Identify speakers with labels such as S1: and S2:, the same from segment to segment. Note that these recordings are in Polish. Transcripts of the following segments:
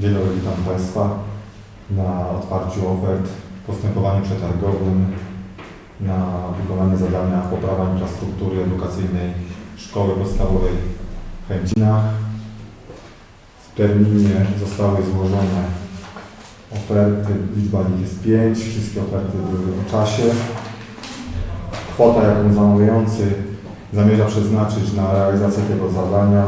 S1: Dzień dobry, witam Państwa na otwarciu ofert w postępowaniu przetargowym na wykonanie zadania poprawa infrastruktury edukacyjnej Szkoły Podstawowej w Chęcinach. W terminie zostały złożone oferty, liczba ich jest pięć, wszystkie oferty były w czasie. Kwota, jaką zamawiający zamierza przeznaczyć na realizację tego zadania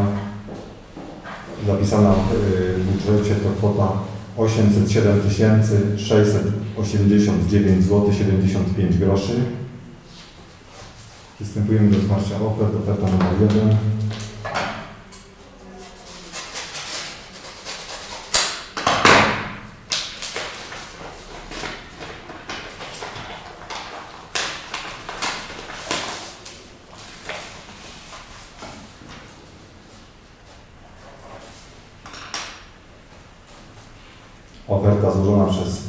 S1: zapisana w y, budżecie to kwota 807 689 zł 75 groszy. Przystępujemy do otwarcia ofert. Oferta numer 1. Oferta złożona przez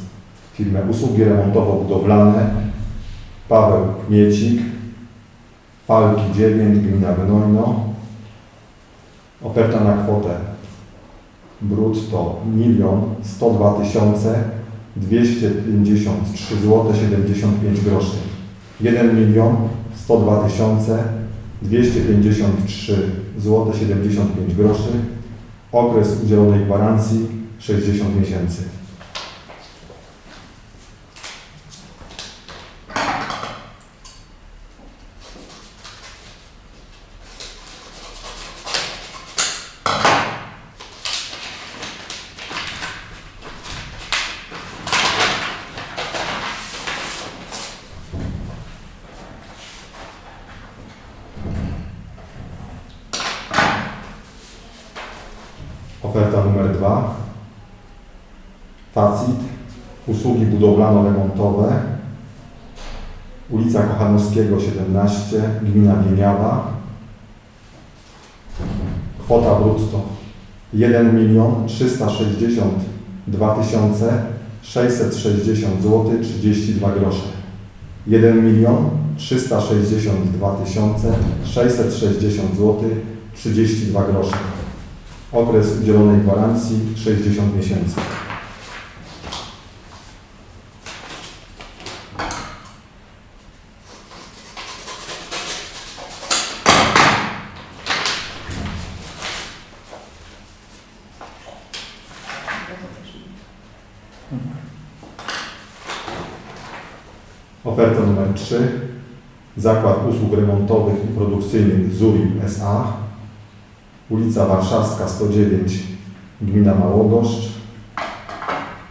S1: firmę Usługi Remontowo-Budowlane. Paweł Kmiecik Falki 9 Gmina Gnojno Oferta na kwotę brutto 1 102 253 zł 75 groszy. 1 milion 102 253 zł 75 groszy. Okres udzielonej gwarancji 60 miesięcy. Oferta numer dwa. Facit. Usługi budowlano-remontowe. Ulica Kochanowskiego 17, Gmina Wieniawa. Kwota brutto 1 milion 362 660 zł 32 grosze. 1 milion 362 660 zł 32 grosze. Okres udzielonej gwarancji 60 miesięcy. Oferta numer 3. Zakład Usług Remontowych i Produkcyjnych ZURIM S.A. Ulica Warszawska 109, Gmina Małogoszcz.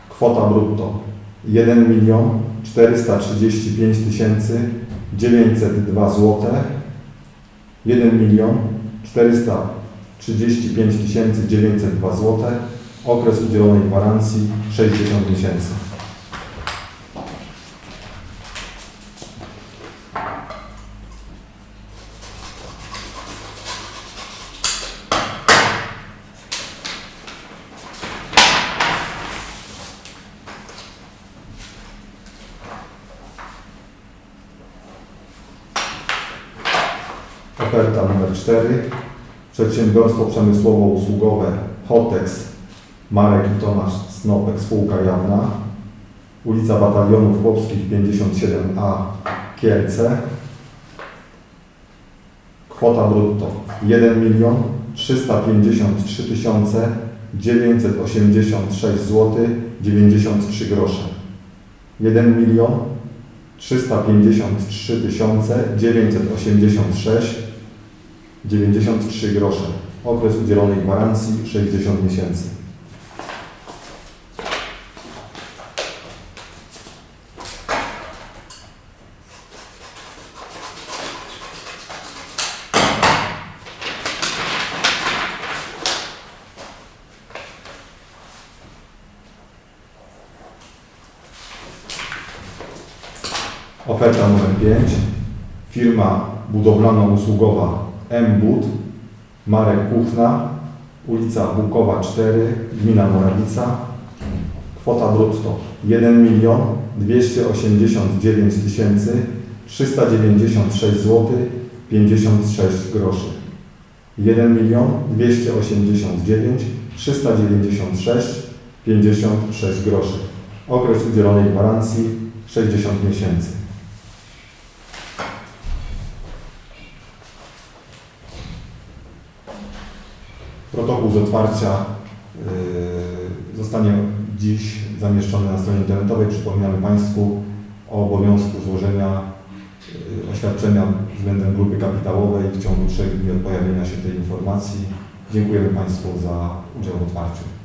S1: Kwota brutto 1 milion 435 902 zł. 1 milion 435 902 zł. Okres udzielonej gwarancji 60 miesięcy. Oferta numer 4. Przedsiębiorstwo przemysłowo-usługowe Hotex Marek i Tomasz Snopek Spółka Jawna. Ulica Batalionów Chłopskich 57A Kielce. Kwota brutto 1 milion 353 986 zł 93 grosze. 1 milion 353 986 93 grosze. Okres udzielonej gwarancji 60 miesięcy. Oferta numer 5. Firma budowlano-usługowa M-Bud, Marek Kuchna, ulica Bukowa 4, gmina Morawica. Kwota brutto 1 milion 289 396 zł 56 groszy. 1 milion 289 396 56 groszy. Okres udzielonej gwarancji 60 miesięcy. Protokół z otwarcia yy, zostanie dziś zamieszczony na stronie internetowej. Przypominamy Państwu o obowiązku złożenia yy, oświadczenia względem grupy kapitałowej w ciągu trzech dni od pojawienia się tej informacji. Dziękujemy Państwu za udział w otwarciu.